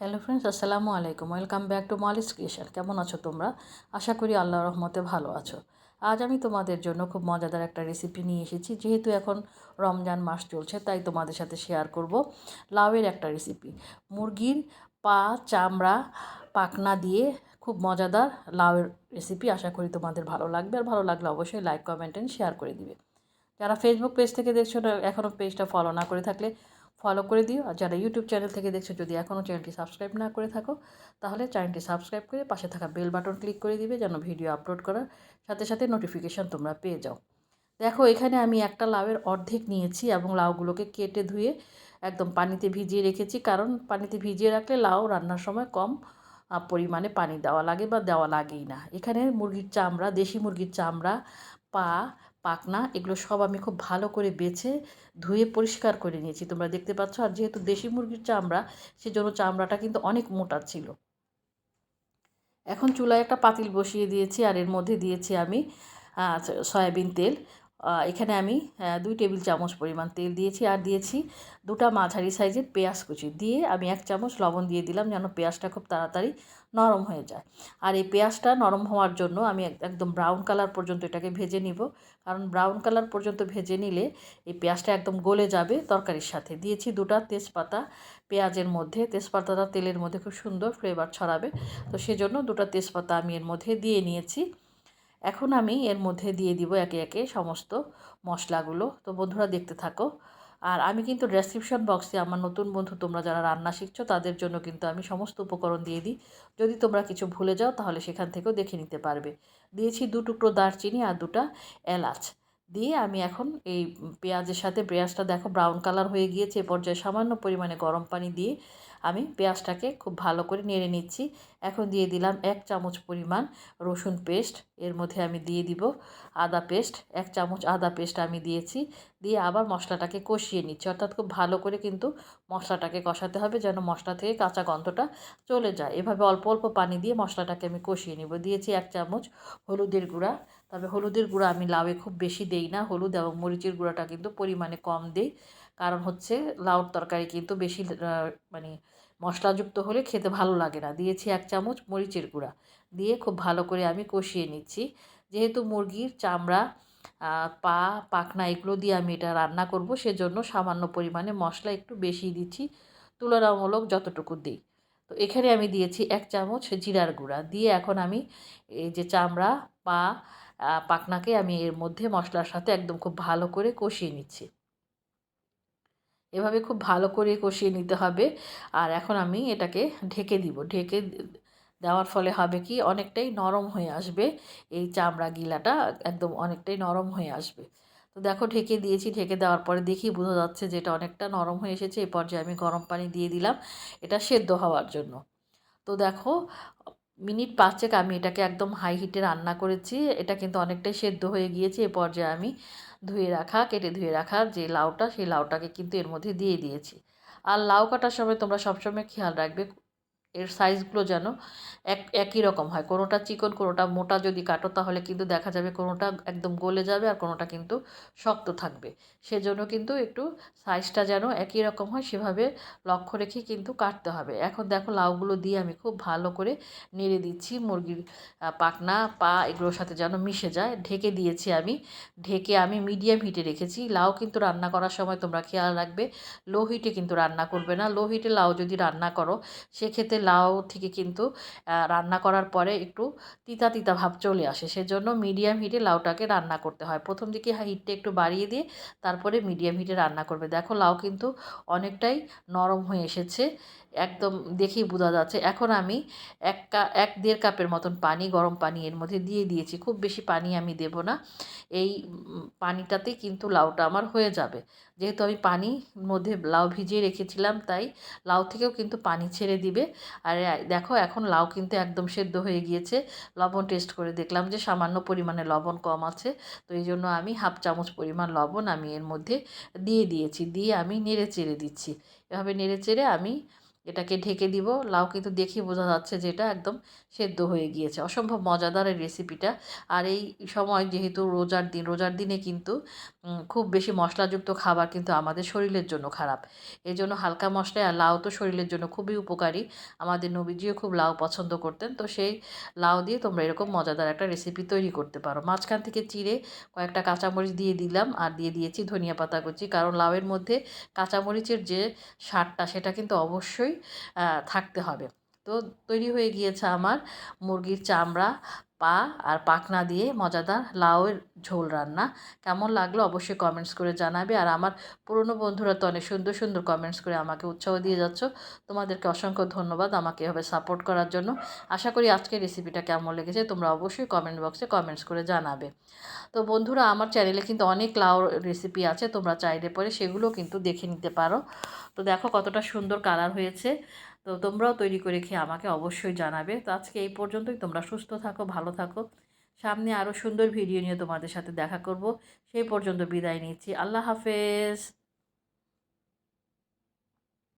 Hello friends আসসালামু আলাইকুম। Welcome back to Moli's creation কেমন আছো তোমরা? আশা করি আল্লাহ রহমতে ভালো আছো। আজ আমি তোমাদের জন্য খুব মজাদার একটা রেসিপি নিয়ে এসেছি। যেহেতু এখন রমজান মাস চলছে, তাই তোমাদের সাথে শেয়ার করব লাউয়ের একটা রেসিপি মুরগির পা, চামড়া পাকনা দিয়ে খুব মজাদার লাউয়ের রেসিপি আশা করি তোমাদের ভালো লাগবে। আর ভালো লাগলে অবশ্যই লাইক কমেন্ট অ্যান্ড শেয়ার করে দিবে। যারা ফেসবুক পেজ থেকে দেখছ এখনও পেজটা ফলো না করে থাকলে ফলো করে দিও। আর যারা ইউটিউব চ্যানেল থেকে দেখছ, যদি এখনও চ্যানেলটি সাবস্ক্রাইব না করে থাকো, তাহলে চ্যানেলটি সাবস্ক্রাইব করে পাশে থাকা বেল বাটন ক্লিক করে দিবে যেন ভিডিও আপলোড করার সাথে সাথে নোটিফিকেশান তোমরা পেয়ে যাও। দেখো, এখানে আমি একটা লাউয়ের অর্ধেক নিয়েছি এবং লাউগুলোকে কেটে ধুয়ে একদম পানিতে ভিজিয়ে রেখেছি। কারণ পানিতে ভিজিয়ে রাখলে লাউ রান্নার সময় কম পরিমাণে পানি দেওয়া লাগে বা দেওয়া লাগেই না। এখানে মুরগির চামড়া, দেশি মুরগির চামড়া, পা পাকনা এগুলো সব আমি খুব ভালো করে বেছে ধুয়ে পরিষ্কার করে নিয়েছি। তোমরা দেখতে পাচ্ছ, আর যেহেতু দেশি মুরগির চামড়া, সেজন্য চামড়াটা কিন্তু অনেক মোটা ছিল। এখন চুলায় একটা পাতিল বসিয়ে দিয়েছি, আর এর মধ্যে দিয়েছি আমি সয়াবিন তেল। এখানে আমি দুই টেবিল চামচ পরিমাণ তেল দিয়েছি আর দিয়েছি দুটা মাঝারি সাইজের পেঁয়াজ কুচি। দিয়ে আমি এক চামচ লবণ দিয়ে দিলাম যেন পেঁয়াজটা খুব তাড়াতাড়ি নরম হয়ে যায়। আর এই পেঁয়াজটা নরম হওয়ার জন্য আমি একদম ব্রাউন কালার পর্যন্ত এটাকে ভেজে নিব। কারণ ব্রাউন কালার পর্যন্ত ভেজে নিলে এই পেঁয়াজটা একদম গলে যাবে তরকারির সাথে। দিয়েছি দুটা তেজপাতা পেঁয়াজের মধ্যে। তেজপাতাটা তেলের মধ্যে খুব সুন্দর ফ্লেভার ছড়াবে। তো সেজন্য দুটা তেজপাতা আমি এর মধ্যে দিয়ে নিয়েছি। এখন আমি এর মধ্যে দিয়ে দিব একে একে সমস্ত মশলাগুলো। তো বন্ধুরা দেখতে থাকো। আর আমি কিন্তু ডেসক্রিপশন বক্সে আমার নতুন বন্ধু তোমরা যারা রান্না শিখছো, তাদের জন্য কিন্তু আমি সমস্ত উপকরণ দিয়ে দিই। যদি তোমরা কিছু ভুলে যাও, তাহলে সেখান থেকেও দেখে নিতে পারবে। দিয়েছি দু টুকরো দারচিনি আর দুটা এলাচ। দিয়ে আমি এখন এই পেঁয়াজের সাথে পেঁয়াজটা দেখো ব্রাউন কালার হয়ে গিয়েছে, এ পর্যায়ে সামান্য পরিমাণে গরম পানি দিয়ে আমি পেঁয়াজটাকে খুব ভালো করে নেড়ে নিচ্ছি। এখন দিয়ে দিলাম এক চামচ পরিমাণ রসুন পেস্ট, এর মধ্যে আমি দিয়ে দিব আদা পেস্ট, এক চামচ আদা পেস্ট আমি দিয়েছি। দিয়ে আবার মশলাটাকে কষিয়ে নিচ্ছি। অর্থাৎ খুব ভালো করে কিন্তু মশলাটাকে কষাতে হবে যেন মশলা থেকে কাঁচা গন্ধটা চলে যায়। এভাবে অল্প অল্প পানি দিয়ে মশলাটাকে আমি কষিয়ে নিব। দিয়েছি এক চামচ হলুদের গুঁড়া তবে হলুদের গুঁড়া আমি লাউয়ে খুব বেশি দেই না। হলুদ এবং মরিচের গুঁড়াটা কিন্তু পরিমাণে কম দেই। কারণ হচ্ছে লাউর তরকারি কিন্তু বেশি মানে মশলাযুক্ত হলে খেতে ভালো লাগে না। দিয়েছি এক চামচ মরিচের গুঁড়া। দিয়ে খুব ভালো করে আমি কষিয়ে নিচ্ছি। যেহেতু মুরগির চামড়া পা, পাখনা এগুলো দিয়ে আমি এটা রান্না করব, সেজন্য সামান্য পরিমাণে মশলা একটু বেশি দিচ্ছি। তুলনামূলক যতটুকু দিই। তো এখানে আমি দিয়েছি এক চামচ জিরার গুঁড়া। দিয়ে এখন আমি এই যে চামড়া, পা পাখনাকে আমি এর মধ্যে মশলার সাথে একদম খুব ভালো করে কষিয়ে নিচ্ছি। এভাবে খুব ভালো করে কষিয়ে নিতে হবে। আর এখন আমি এটাকে ঢেকে দিব। ঢেকে দেওয়ার ফলে হবে কি, অনেকটাই নরম হয়ে আসবে। এই চামড়া গিলাটা একদম অনেকটাই নরম হয়ে আসবে। তো দেখো ঢেকে দিয়েছি, ঢেকে দেওয়ার পরে দেখি বোঝা যাচ্ছে যে এটা অনেকটা নরম হয়ে এসেছে। এই পর্যায়ে আমি গরম পানি দিয়ে দিলাম। এটা সেদ্ধ হওয়ার জন্য। তো দেখো, মিনিট পাঁচেক আমি এটাকে একদম হাই হিটে রান্না করেছি। এটা কিন্তু অনেকটাই সেদ্ধ হয়ে গিয়েছে। এ পর্যায়ে আমি ধুয়ে রাখা, কেটে ধুয়ে রাখা যে লাউটা, সেই লাউটাকে কিন্তু এর মধ্যে দিয়ে দিয়েছি। আর লাউ কাটার সময় তোমরা সবসময় খেয়াল রাখবে এর সাইজগুলো যেন এক, একই রকম হয়। কোনোটা চিকন, কোনোটা মোটা যদি কাটো, তাহলে কিন্তু দেখা যাবে কোনোটা একদম গলে যাবে আর কোনোটা কিন্তু শক্ত থাকবে। সেজন্য কিন্তু একটু সাইজটা যেন একই রকম হয়, সেভাবে লক্ষ্য রেখে কিন্তু কাটতে হবে। এখন দেখো লাউগুলো দিয়ে আমি খুব ভালো করে নেড়ে দিচ্ছি। মুরগির পাকনা, পা এগুলোর সাথে যেন মিশে যায়। ঢেকে দিয়েছি আমি। ঢেকে আমি মিডিয়াম হিটে রেখেছি। লাউ কিন্তু রান্না করার সময় তোমরা খেয়াল রাখবে লো হিটে কিন্তু রান্না করবে না। লো হিটে লাউ যদি রান্না করো, সেক্ষেত্রে লাউ থেকে কিন্তু রান্না করার পরে একটু তিতা তিতা ভাব চলে আসে। সেজন্য মিডিয়াম হিটে লাউটাকে রান্না করতে হয়। প্রথম দিকে হিটটা একটু বাড়িয়ে দিয়ে তারপরে মিডিয়াম হিটে রান্না করবে। দেখো লাউ কিন্তু অনেকটাই নরম হয়ে এসেছে, একদম দেখেই বোঝা যাচ্ছে। এখন আমি এক কা, এক দেড় কাপের মতন পানি, গরম পানি এর মধ্যে দিয়ে দিয়েছি। খুব বেশি পানি আমি দেব না। এই পানিটাতেই কিন্তু লাউটা আমার হয়ে যাবে। যেহেতু আমি পানির মধ্যে লাউ ভিজিয়ে রেখেছিলাম, তাই লাউ থেকেও কিন্তু পানি ছেড়ে দিবে। আর দেখো এখন লাউ কিন্তু একদম সেদ্ধ হয়ে গিয়েছে। লবণ টেস্ট করে দেখলাম যে সামান্য পরিমাণে লবণ কম আছে। তো এই জন্য আমি হাফ চামচ পরিমাণ লবণ আমি এর মধ্যে দিয়ে দিয়েছি, দিয়ে আমি নেড়ে চেড়ে দিচ্ছি। এভাবে নেড়ে চেড়ে আমি এটাকে ঢেকে দিব। লাউ কিন্তু দেখেই বোঝা যাচ্ছে যে এটা একদম সেদ্ধ হয়ে গিয়েছে। অসম্ভব মজাদার এই রেসিপিটা আর এই সময় যেহেতু রোজার দিন, রোজার দিনে কিন্তু খুব বেশি মশলাযুক্ত খাবার কিন্তু আমাদের শরীরের জন্য খারাপ। এই জন্য হালকা মশলা আর লাউ তো শরীরের জন্য খুবই উপকারী। আমাদের নবীজিও খুব লাউ পছন্দ করতেন। তো সেই লাউ দিয়ে তোমরা এরকম মজাদার একটা রেসিপি তৈরি করতে পারো। মাঝখান থেকে চিড়ে কয়েকটা কাঁচামরিচ দিয়ে দিলাম আর দিয়ে দিয়েছি ধনিয়া পাতা কুচি। কারণ লাউয়ের মধ্যে কাঁচামরিচের যে স্বাদটা সেটা কিন্তু অবশ্যই থাকতে হবে। তো তৈরি হয়ে গিয়েছে আমার মুরগির চামড়া। পা আর পাখনা দিয়ে মজাদার লাউয়ের ঝোল রান্না। কেমন লাগল অবশ্যই কমেন্টস করে জানাবে। আর আমার পুরনো বন্ধুরা তো অনেক সুন্দর সুন্দর কমেন্টস করে আমাকে উৎসাহ দিয়ে যাচ্ছ। তোমাদেরকে অসংখ্য ধন্যবাদ আমাকে এভাবে সাপোর্ট করার জন্য। আশা করি আজকের রেসিপিটা কেমন লেগেছে তোমরা অবশ্যই কমেন্ট বক্সে কমেন্টস করে জানাবে। তো বন্ধুরা, আমার চ্যানেলে কিন্তু অনেক লাউ রেসিপি আছে, তোমরা চাইলে পরে সেগুলো কিন্তু দেখে নিতে পারো। তো দেখো কতটা সুন্দর কালার হয়েছে। তো তোমরাও তৈরি করে খেয়ে আমাকে অবশ্যই জানাবে। তো আজকে এই পর্যন্তই। তোমরা সুস্থ থাকো, ভালো থাকো। সামনে আরও সুন্দর ভিডিও নিয়ে তোমাদের সাথে দেখা করব। সেই পর্যন্ত বিদায় নিচ্ছি। আল্লাহ হাফেজ।